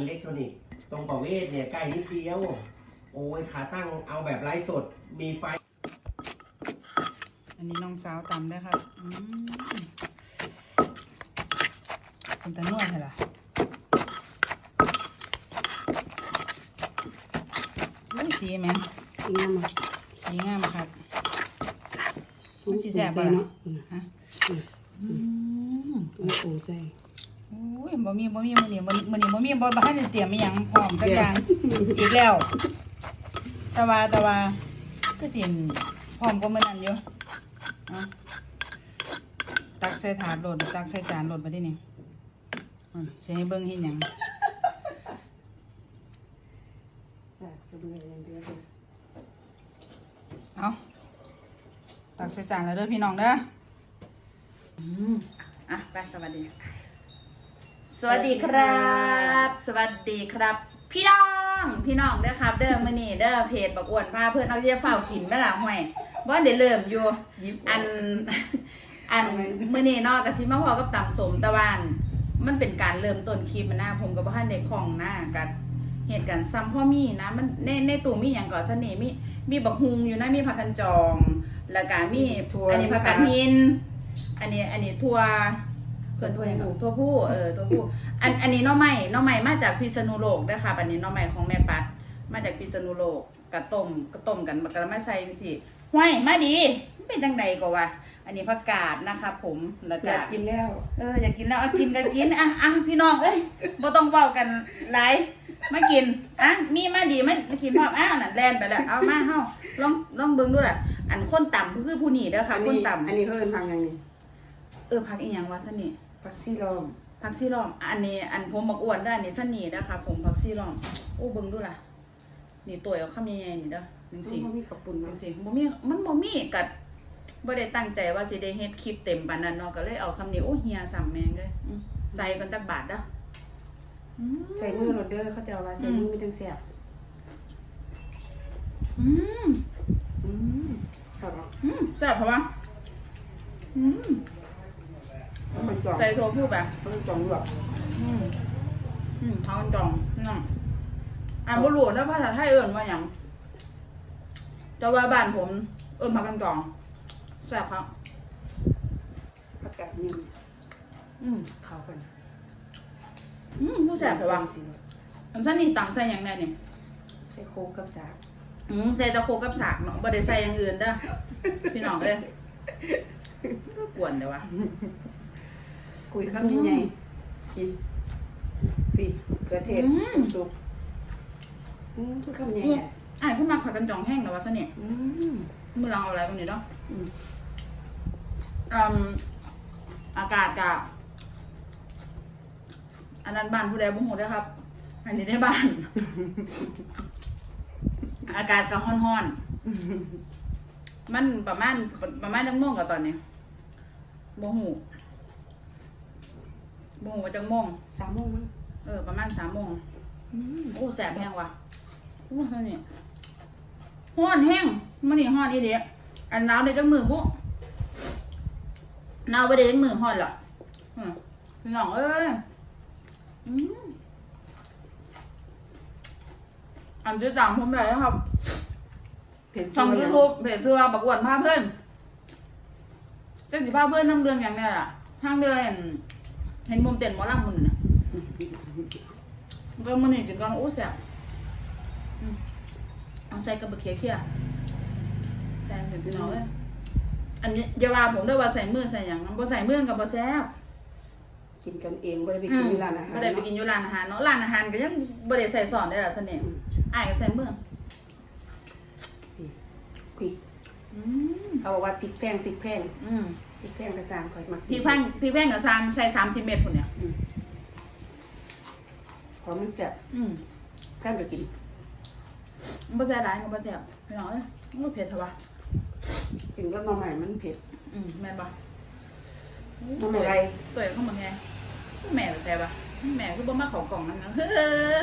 อิเล็กทรอนิกส์ตรงประเวศเนี่ยใกล้นิดเดียว โอ้ยขาตั้งเอาแบบไร้สดมีไฟ อันนี้น้องสาวตำได้อครับอืมเป็นตะนวดใช่ล่ะอุ้ยสีแม่งอีงามอะสีงามครับมัมันนสีสิแสแซ่บบบ่บ่ล่ะเนาะฮะอืมมันปูใส่ อุ้ยบ่มีบ่มีมื้อนี้บ่มื้อนี้บ่มีบ่บ่ทันได้เตรียมอีหยังพร้อมจักอย่างอีกแล้ว แต่ว่าแต่ว่าก็สิพร้อมกว่ามื้อนั้นอยู่เอาตักใส่ถาดโหลดตักใส่จานโหลดมาดินี่อืมสิให้เบิ่งเฮ็ดหยังแซ่บจะเบื่ออย่างเดียวเลยเอาตักใส่จานแล้วเด้อพี่น้องเด้อ อืมอะไปสวัสดี สวัสดีครับ สวัสดีครับ พี่น้องพี่น้องเด้อครับ เด้อมื้อนี้เด้อเพจบักอ้วนพาเพื่อนเอาเยี่ยเฝ้ากินแม่ล่ะห่วยบ่ได้เริ่มอยู่อันอันมื้อนี้เนาะก็สิมาพอกับตำสมตะวัน มันเป็นการเริ่มต้นคลิปมันนะผมก็บ่ทันได้คลองหน้ากันเหตุการณ์ซ้ำพ่อมีนะ มันในในตู้มีหยังก่อนเสน่ห์มีมีบักฮุงอยู่นะมีผักกันจอง แล้วก็มีอันนี้ผักกาดหิน อันนี้อันนี้ทั่ว เกินทั่วหยังก่อนทั่วผู้เออทั่วผู้อันอันนี้หน้องใหม่น้องใหม่มาจากพิษณุโลกเด้อค่ะอันนี้หน้องใหม่ของแม่ปัดมาจากพิษณุโลกกระต้มกระต้มกันมากระมาใส่จังซี่ห้วยมาดีมันเป็นจังใดก็ว่า อันนี้ผักกาดนะคะ ผมแล้วอก็ยากกินแล้วเอออยากกินแล้วเอากินก็กินอะอะพี่น้องเอ้ยบ่ต้องเว้ากันหลายมากินอะมีมาดีมามากินพร้อมอ้าวน่ะแล่นไปแล้วเอามาเฮาลองลองเบิ่งดูล่ะอันคนต่ำคือผู้นี้เด้อค่ะอันคนนี้ต่ำอันนี้เพิ่นทำยังนี่เออผักอีหยังวะสนี่ ผักซี่ลมผักซี่ล้อม อันนี้อันผมบักอ้วนเด้ออันนี้สนี่นะคะ ผมผักซี่ล้อมโอ้เบิ่งดูล่ะ นี่ตัวเอาคำใหญ่ๆนี่เด้อจังมันซี่บ่มีขับปุ่นจัเนาะงซี่บ่มีมันบ่มีกัดบ่ได้ตั้งใจว่าสิได้เฮ็ดคลิปเต็มปานนั้นเนาะก็เลยเอาซ้ำนี้โอ้เฮียซ้ำแมงเลยอืมใส่กันจักบาทเด้ออืมใส่มือโรดเดอร์เขาจะเอาว่าใส่มือมันจังแซ่บอืมอืมครับเนาะอืมแซ่บเพราะว่าอืม มันจองใส่โทฟูแบบมันจองลวกอืมอืมเขาจองนั่นอ่านบ่รู้นะภาษาไทยเอิ้นว่าหยังแต่ว่าบ้านผม เอิ้นผักกันจองแซ่บครับผักกาดนิ่มอืมเข้ากันอืมผู้แซ่บแต่ว่าสิอันซั่นนี่ตำใส่หยังแน่นี่ใส่โคกกับสาอืมใส่ตะโคกับสากเนาะบ่ได้ใส่อย่างอื่นเด้อพี่น้องเอ้ยกวนเด้อวะ คุยคำใหญ่ๆพี่พี่เกลือเทศสุกๆอืมคุยคำใหญ่อืมอ้ายเพิ่นมักผักกันจองแห้งเด้อว่าซั่นนี่ๆอืม มื้อหลังเอาอะไรพวกนี้เนาะอืม อืมอากาศกะอันนั้นบ้านผู้ใดบ่ฮู้เด้อครับ อันนี้ได้บ้าน อากาศก็ร้อนๆมันประมาณประมาณจังโมงกับตอนนี้บ่ฮู้ บ่ฮู้ว่าจังโมงสามโมงมั้งเออ ประมาณ3โมงอืมโอ้แสบแห้งว่ะโอ้เท่านี้ฮ้อนแห้งมันนี่ฮ้อนอีเดียอันหนาวได้จังมือบุหนาวไปได้จังมือฮ้อนละอืมพี่น้องเอ้ยอืมอันที่สามผมได้แล้วครับเผ็ดช่องจัยูงทูบเพจเสื้อบักอ้วนพาเพื่อนเจ้าสิพาเพื่อนน้ำเดือนอย่างเนี้ยล่ะทางเดือน เห็นมุมเต้นหมอลำมุนน่ะก็มันนี่กินก่อนโอ้แซ่บอืมเอาใส่กระเบะเขียเขียแซ่บถึงพี่น้องเลยอันนี้อย่าว่าผมด้วยว่าใส่มือใส่อย่างนั้นบ่ใส่มือกับบ่แซ่บ กินกันเองบ่ได้ไปกินที่ร้านอาหารบ่ได้ไปกินอยู่ร้านอาหารเนาะร้านอาหารก็ยังบ่ได้ใส่ซอสได้ล่ะท่านนี่อ้ายก็ใส่มือ พริกอืม เขาบอกว่าพริกแพงพริกแพงอืมพริกแพงกระซามข่อยมักพี่แพงพี่แพงกับซามใส่สามสิบเม็ดคนเนี่ยพอมันแซ่บอืมแพงก็กินมันบ่ใส่ร้ายมันบ่แซ่บพี่น้องเอ้ยมันบ่เผ็ดเถอะวะกินก็น้ำใหม่มันเผ็ดอืมแม่นบ่น้ำใหม่ไรตัวเองเข้ามาไงแม่ก็แซ่บอะแม่ก็บ่มาเข้ากล่องนั่นนะเฮ้อ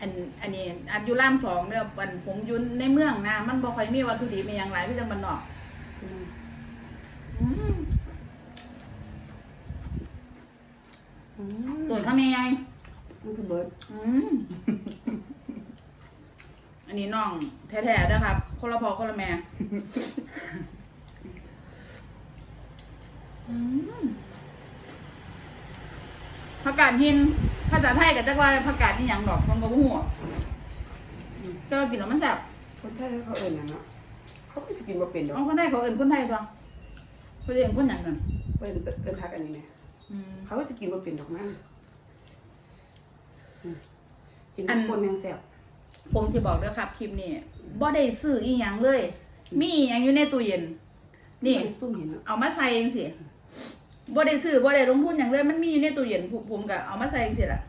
อันอันนี้อันอยู่รามสองเด้ออันผมอยู่ในเมืองนะมันบ่ค่อยมีวัตถุดิบมีหยังหลายที่จังบ้านนอกอืมอืมอืมตัวข้าแม่ไงมันคือเบิร์ดอืม อันนี้น้องแท้ๆนะครับ คนละพอคนละแม่ อืมผักกาดหิน ภาษาไทยกับจักว่าผักกาดนี่หยังดอกมันก็บ่ฮู้อะเจอกินแล้วมันแซ่บคนไทยเขาเอิญนะเนาะเขาก็สกินมาเป็นดอกเอาคนไทยเขาเอิ้นคนไทยตัวเขาเรียกคนหยังกันเอิญเอิญพักอันนี้เนี่ยอืมเขาก็สกินมาเป็นดอกนั่นอืมกินอัทุนกคนยังแซ่บผมสิบอกเด้อครับคลิปนี้บ่ได้ซื้ออีหยังเลย มีอีหยังอยู่ในตู้เย็น นี่ไม่ได้ซุ่มเห็นเนาะเอามาใส่เองสิ บ่ได้ซื้อบ่ได้ลงทุนอย่างเลยมันมีอยู่ในตู้เย็นผมผมก็เอามาใส่เองสิล่ะ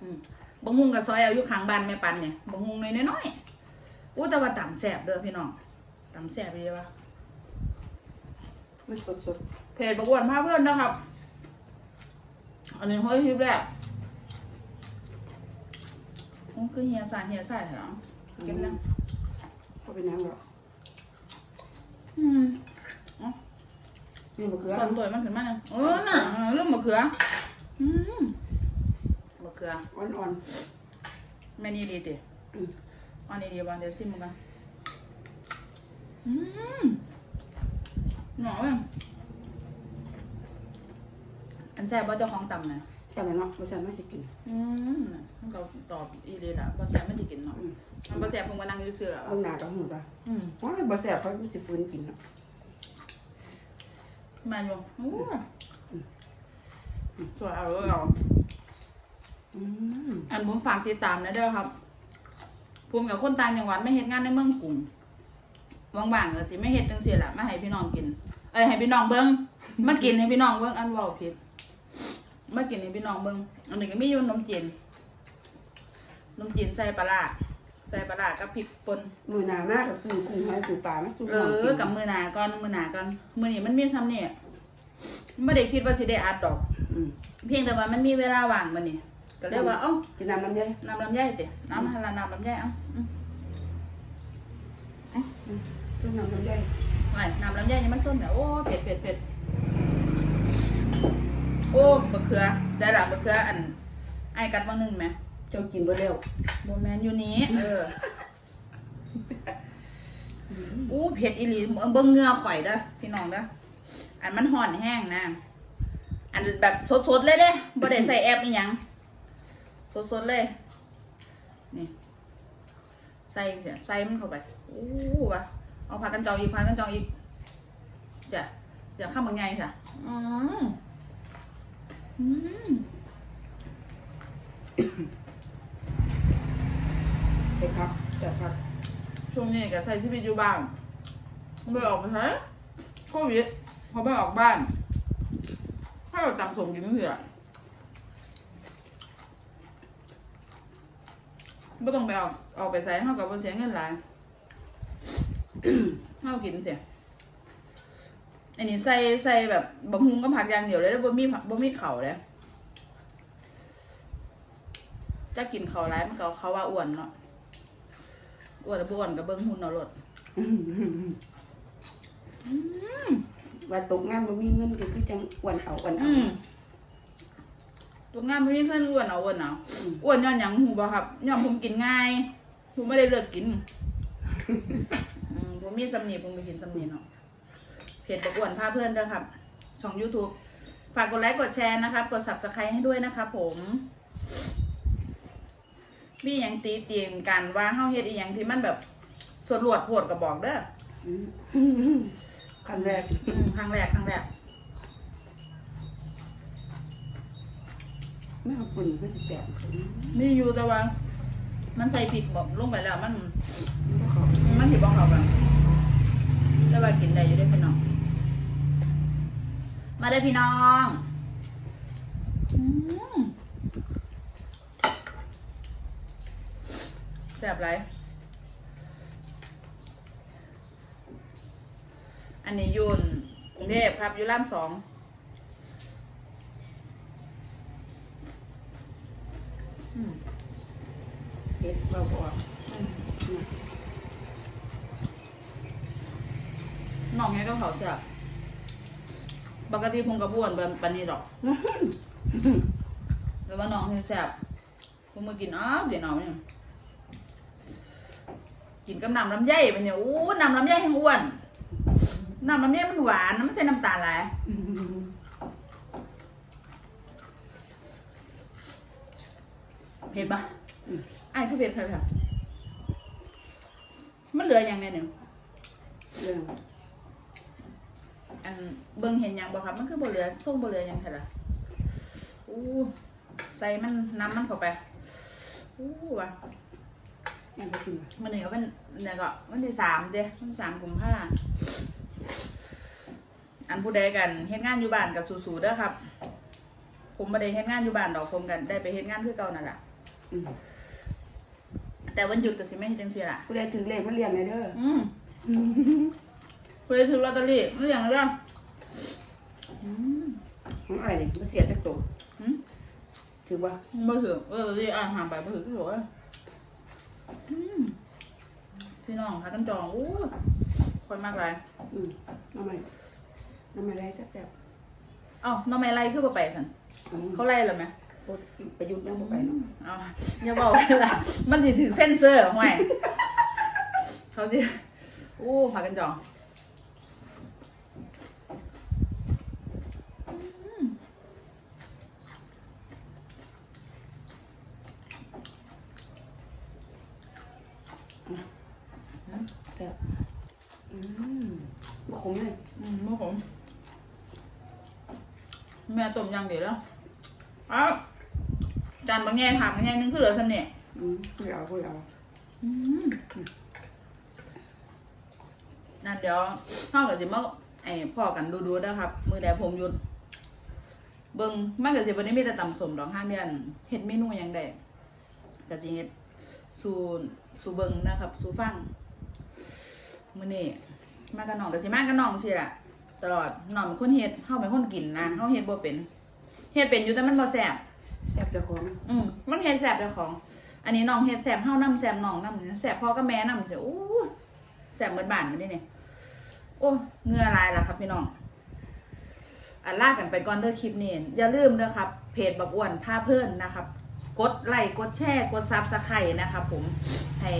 อืมบางฮุงกับซอยเอาอยู่ข้างบ้านแม่ปันเนี่ยบางฮุงน้อยๆอู้แต่ว่าต่ำแสบเด้อพี่น้องต่ำแสบดีวะมันสดสดเพจประกวดพาเพื่อนนะครับ อันนี้เฮ้ยคลิปแรกโอ้คือเฮียสายเฮียสายเหรอเก็บแล้ว เขาเป็นน้ำหรอก อืม นี่มะเขือส่วนตัวมันขึ้นมาเนี่ยเออน่ะเรื่องมะเขืออืมมะเขืออ่อนแม่นี่ดีติๆอืมอันนี้ดีบ้างเดี๋ยวซิมกันอืมหนอเลยอันแซ่บว่าเจ้าของตำนะแซ่บไหมเนาะรสชาติไม่สิกิน อืมมันก็ตอบอีเลยล่ะบ่แซ่บไม่ได้กินเนาะอืมมันบ่แซ่บผมก็นั่งอยู่ซื่อๆแล้วเอาหนากับหูจ้ะอืมว่าบ่แซ่บเขาไม่สิฟื้นกินเนาะ มาอยู่โอ้สวยเอาเลยเอาอืมอันผมฝากติดตามนะเด้อครับผมกับคนต่างจังหวัดไม่เฮ็ดงานในเมืองกรุงว่างๆก็สิไม่เฮ็ดจังซี่ล่ะมาให้พี่น้องกิน เอ้ยให้พี่น้องเบิ่งมากินให้พี่น้องเบิ่งอันเว้าผิดมากินให้พี่น้องเบิ่งอันนี้ก็มีอยู่นมจีนนมจีนใส่ปลาร้า ใส่ปลาร้ากับพริกป่นมือหนามากกับซื้อกุ้งหอยปูปลาไม่ซื้อเออกับมือหนาก่อนมือหนาก่อนมือนี้มันมีซ้ำเนี่ยไม่ได้คิดว่าสิได้อัดดอกอืมเพียงแต่ว่ามันมีเวลาว่างมันนี่ก็เลยว่าเอ้ากินน้ำน้ำใหญ่น้ำลำไยติน้ำฮาลาน้ำลำไยเอ้าอืมกินน้ำน้ำใหญ่ไอ้น้ำลำไยยังไม่ส้มเนี่ยโอ้เผ็ดเผ็ดเผ็ดโอ้บะเขือได้ละบะเขืออันไอ้กัดบางหนึ่งไหม เจ้ากินบ่เร็วโบแมนอยู่นี้เอออู้เผ็ดอีหลีเบิ่งเหงือข่อยเด้อพี่น้องเด้ออันมันห่อนแห้งนะ อันแบบสดๆเลยเด้บ่ได้ใส่แอปอีหยังสดๆเลยนี่ใส่เสียใส่มันเข้าไปอู้วะเอาพากันจองอีกพากันจองอีกจ้ะจะข้ามบางไงจ้ะอืมอืม ไปครับจัดครับช่วงนี้ก็ใช้ชีวิตอยู่บ้านไม่ออกไปไหนโควิดพอไม่ออกบ้านถ้าเราตำสมกินเผื่อไม่ต้องไปออกออกไปใส่เท่ากับเสียเงินหลายเท่ากินเสียอันนี้ใส่ใส่แบบบะฮุงก็ผักอย่างเดียวเลยแล้วบ่มีผักบ่มีเข่าเลยถ้ากินเข่าร้ายมันก็เขาว่าอ้วนเนาะ อ้วนแต่บ่อ้วนกับเบิ้งหุ่นเอารถว่าตกงานบ่มีเงินก็คือจังอ้วนเอาอ้วนเอา อืมตัวงานไม่มีเพื่อนอ้วนเอาอ้วนเอาอืม อ้วนย้อนหยังหูบ่ครับย้อนผมกินง่ายผมไม่ได้เลือกกินอืมผมมีตำหนิผมไปกินตำหนิเนาะเพจประกวนพาเพื่อนเด้อครับ ช่อง YouTube ฝากกดไลค์กดแชร์นะครับ กด subscribe ให้ด้วยนะครับผม มีอย่างตีเตียงกันว่าเฮาเฮ็ดอีหยังที่มันแบบสวดรวดโพดก็บอกเด้ออืมครั้งแรกอืมครั้งแรกครั้งแรกไม่เอาปุ่นก็สิแซ่บอืมมีอยู่แต่ว่า มันใส่พริกแบบลงไปแล้วมันมัน บ่เข้ามันสิบอกเขากันได้ว่ากินได้อยู่ได้อพี่น้อง มาได้อพี่น้องอืม แซ่บไรอันนี้อยุนกรุงเทพครับอยู่ร่ามสองอืมเฮ็ดเราบ่ออกน้องไงก็เขาแซ่บปกติผมกระบวนแบบปานนี้ดอกอืมรือว่าน้องที่แซ่บผมมากินอ้าวเดี๋ยวน้องเนี่ย กินกับน้ำลำไยไปเนี่ยอู้น้ำลำไยแห้งอ้วนน้ำลำไยมันหวานนะมันใส่น้ำตาลหลายเผ็ดปะไอ้ายคือเผ็ดใครเผ็ดมันเหลืออย่างไงเนี่ยเรื่องอันเบิ่งเห็นหยังบ่ครับ มันคือบ่เหลือส่งบ่เหลือหยังไงล่ะอู้ใส่มันน้ำมันเข้าไปอู้ว่ะ แอนไปกินมามันนี่ก็เป็นเนี่ยก็วันที่สามเด้วันที่สามกุมภาอันผู้ใดกันเฮ็ดงานอยู่บ้านกับสู้ๆเด้อครับ ผมบ่ได้เฮ็ดงานอยู่บ้านดอกผมกันได้ไปเฮ็ดงานคือเก่านั่นล่ะอืมแต่วันหยุดก็สิไม่เฮ็ดจังซี่ล่ะผู้ใดถึงเลขมาเรียนเลยเด้ออืมผู้ใดถือลอตเตอรี่มันอย่างเด้ออืมของอ้ายนี่มันเสียจากตัวอืมถือว่าบ่ถือเออที่อ่านหาไปบ่ถือก็ถือว่าอืม พี่น้องค่ะต้องจองอู้คนมากเลยอืมน้ำมันน้ำมันไรแซ่บเอ้าน้องแม่ไล่คือบ่ไปสั่นๆอืมเขาไล่เหรอไหมโอ๊ยประยุทธ์ยังบ่ไปเนาะเอาอย่าบอกว่าล่ะมันสิถือเส้นเซอร์ห่วยเขาสิอู้พากันจองอืม แซ่บอืมบ่ ขมเลยอืมโมผมแม่ต้มยังเดี๋ยวแล้วเอ้าจานบางแง่ถามบางแง่นึงคือเหลือสำเนียอืมคุยเอาคุยเอาอืมนั่นเดี๋ยวเท่ากับสิมาไอ้พ่อกันดูดูๆนะครับ มือแดผมหยุด เบิ่งมันก็สิบ่ได้มีแต่ตำสมดอกห้างเดือนเฮ็ดเมนูหยังได้ก็สิเฮ็ดสู่สู่เบิ่งนะครับ สู่ฟังมื้อนี้ มากับน้องก็สิมากับน้องสิล่ะ ตลอดน้องเป็นคนเฮ็ดเฮาเป็นคนกินนะเฮาเฮ็ดบ่เป็นเฮ็ดเป็นอยู่แต่มันบ่แซ่บแซ่บเจ้าของอืมมันเฮ็ดแสบเจ้าของ อันนี้น้องเฮ็ดแสบเฮานํแสบน้องนํแสบพ่อกับแม่นํเสียโอ้ยแสบเหมือนบ้านกันนี่เนี่ยโอ้เหงื่อลายแล้วครับพี่น้องอันลากันไปก่อนเด้อคลิปนี้อย่าลืมเด้อครับ เพจบักอ้วนผ้าเพิ่นนะครับ กดไลค์กดแชร์กดซับสไครต์นะครับผมให้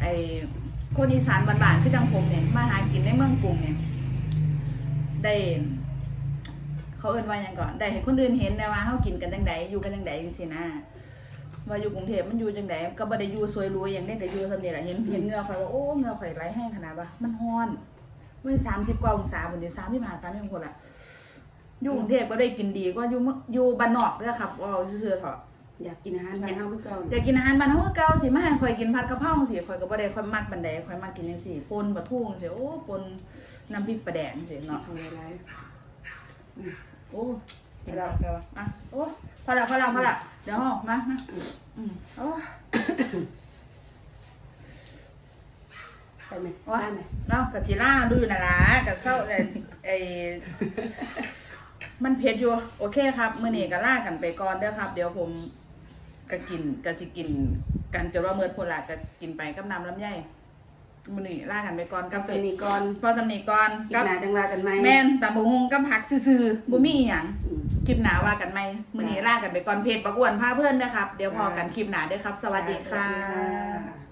ไอคนอีสานบ้านๆคือจังผมเนี่ย มืองกรุงเนี่ยได้เขาเอิ้นว่าหยังก่อนได้ให้คนอื่นเห็นได้ว่าเฮากินกันจังไดอยู่กันจังไดจังซี่นะว่าอยู่กรุงเทพมันอยู่จังไดก็บ่ได้อยู่สวยรวยหยังได้ก็อยู่ซั่นนี่แหละเห็นเห็นเงื่อข่อยว่าโอ้เงื่อข่อยไหลแห้งขนาดว่ามันร้อนมัน30กว่าองศาพุ่นนี่35 30คนละอยู่กรุงเทพก็ได้กินดีกว่าอยู่มืองอยู่บ้านนอกเด้อครับว่าซื่อๆเถอะ อยากกินอาหารบ้านเฮาคือเก่าอยากกินอาหารบ้านเฮาคือเก่าสิมาให้ข่อยกินผัดกะเพราจังซี่ข่อยก็บ่ได้ค่อยมักปานใดข่อยมักกินจังซี่ป่นปลาทูจังซี่โอ้ป่นน้ำพริกปลาแดงจังซี่เนาะทำหลายๆโอ้เดี๋ยวเราเดี๋ยวอะโอ้พอแล้วพอแล้วพอแล้วเดี๋ยวห่อมามาอืมโอ้ไปไหมว่าได้ไหมเรากับชิล่าดูอยู่นะล่ะกับเข้าไอ้ไอ้มันเผ็ดอยู่ โอเคครับ มื้อนี้ก็ล่ากันไปก่อนเด้อครับ เดี๋ยวผม ก็กินก็สิกิน กันจนว่าเมื่อพุ่นละก็กินไปกับน้ำลำไยมื้อนี้ล่ากันไปก่อนกักับบสนีก่อนพอสำนีก่อนกินกับหนาจังว่ากันไหมแม่นตำบักหุ่งกับผักซื่อๆบ่มีอีหยังอืมคลิปหนาว่ากันไหมมือนี้จ้ะลากันไปก่อนเพจประกวนพาเพื่อนนะครับ เดี๋ยวพอจ้ะกันคลิปหนาเด้วยครับ สวัสดีค่ะสวัสดีค่ะ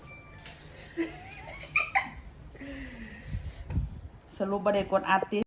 สรุปประเด็กดอัดติ